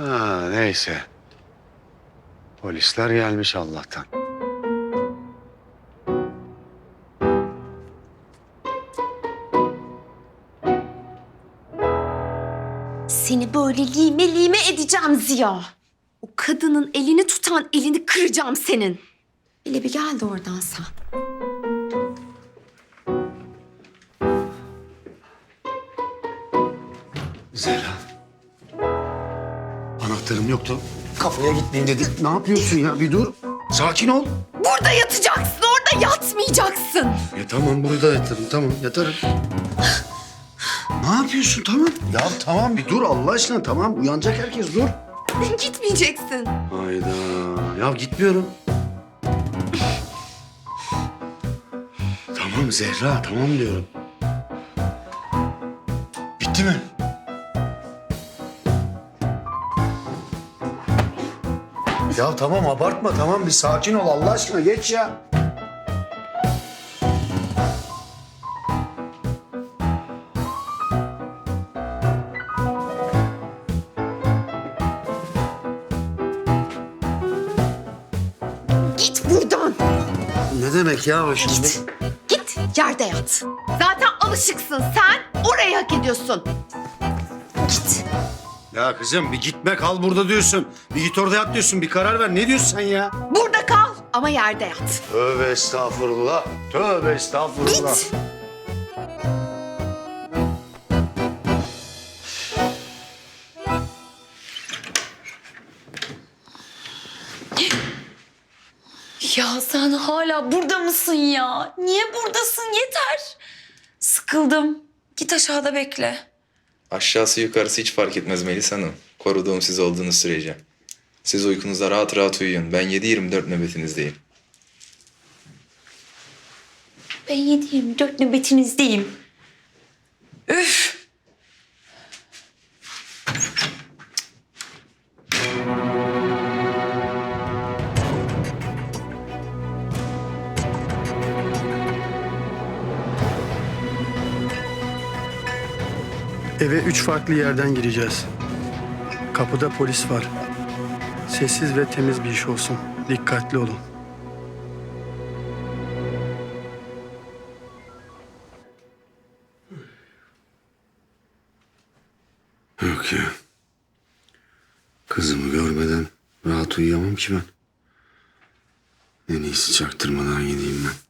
Neyse. Polisler gelmiş Allah'tan. Seni böyle lime lime edeceğim Ziya. O kadının elini tutan elini kıracağım senin. Hele bir gel de oradan sen. Zehra. Anahtarım yoktu. Kafaya gitmeyin dedik. Ne yapıyorsun ya? Bir dur. Sakin ol. Burada yatacaksın, orada yatmayacaksın. Ya tamam burada yatarım. Tamam yatarım. ne yapıyorsun? Tamam. Ya tamam bir dur Allah aşkına. Tamam uyanacak herkes dur. Gitmeyeceksin. Hayda. Ya gitmiyorum. tamam Zehra tamam diyorum. Bitti mi? Ya tamam abartma tamam bir sakin ol Allah aşkına geç ya. Git buradan. Ne demek ya o şimdi? Git. Git yerde yat. Zaten alışıksın sen. Orayı hak ediyorsun. Git. Ya kızım bir gitme kal burada diyorsun. Bir git orada yat diyorsun. Bir karar ver. Ne diyorsun sen ya? Burada kal ama yerde yat. Tövbe estağfurullah. Tövbe estağfurullah. Git. Ya sen hala burada mısın ya? Niye buradasın? Yeter. Sıkıldım. Git aşağıda bekle. Aşağısı yukarısı hiç fark etmez Melis Hanım. Koruduğum siz olduğunuz sürece. Siz uykunuzda rahat rahat uyuyun. Ben 7-24 nöbetinizdeyim. Ben 7-24 nöbetinizdeyim. Eve üç farklı yerden gireceğiz. Kapıda polis var. Sessiz ve temiz bir iş olsun. Dikkatli olun. Yok ya. Kızımı görmeden rahat uyuyamam ki ben. En iyisi çaktırmadan gideyim ben.